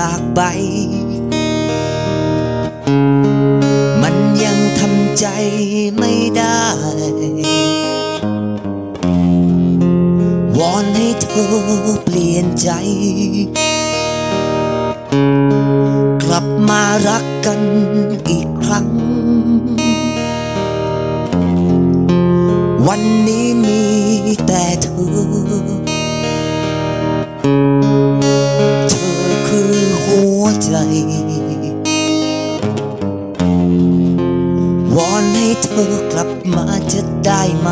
จากไป มันยังทำใจไม่ได้ วอนให้เธอเปลี่ยนใจ กลับมารักกันอีกครั้ง วันนี้มีแต่เธอ ธอกลับมาจะได้ไหม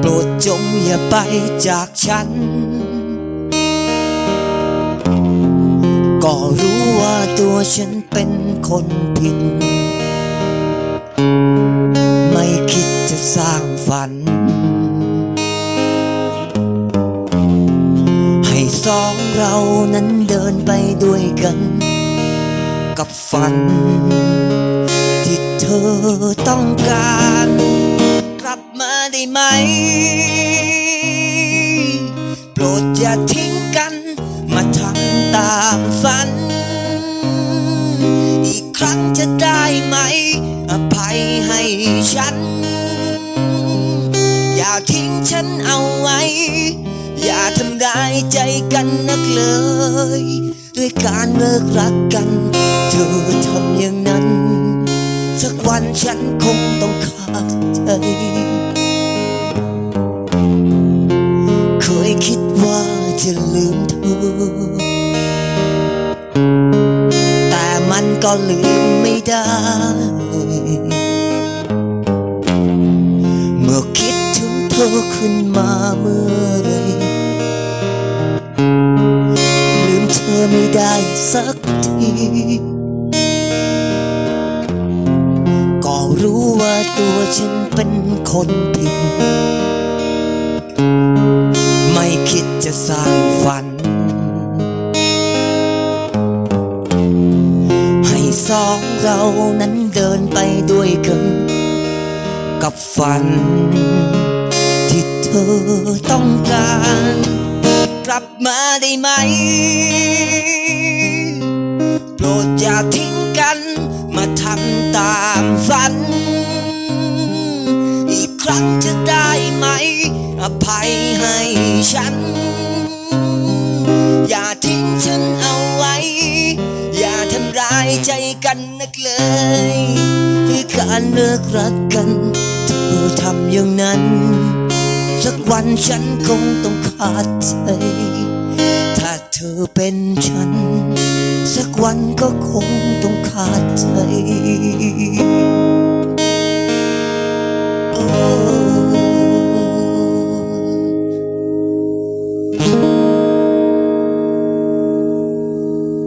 โปรดจงอย่าไปจากฉัน ก็รู้ว่าตัวฉันเป็นคนผิด ไม่คิดจะสร้างฝัน ให้สองเรานั้นเดินไปด้วยกัน กับฝัน อต้องการ กลับมาได้ไหม โปรดอย่าทิ้งกัน มาทำตามฝัน อีกครั้งจะได้ไหม อภัยให้ฉัน อย่าทิ้งฉันเอาไว้ อย่าทำร้ายใจกันนักเลย ด้วยการเลิกรักกัน เธอทำอย่างนั้น สักวันฉันคงต้องขาดใจ เคยคิดว่าจะลืมเธอ แต่มันก็ลืมไม่ได้ เมื่อคิดถึงเธอขึ้นมาเมื่อไรลืมเธอไม่ได้สักที ว่าฉันเป็นคนผิด ไม่คิดจะสร้างฝัน ให้สองเรานั้นเดินไปด้วยกัน กับฝัน ที่เธอต้องการ กลับมาได้ไหม โปรดอย่าทิ้งกันมาทำตามฝัน ครั้งจะได้ไหม อภัยให้ฉัน อย่าทิ้งฉันเอาไว้ อย่าทำร้ายใจกันนักเลยด้วยการเลิกรักกันเธอทำอย่างนั้น สักวันฉันคงต้องขาดใจถ้าเธอเป็นฉัน สักวันก็คงต้องขาดใจ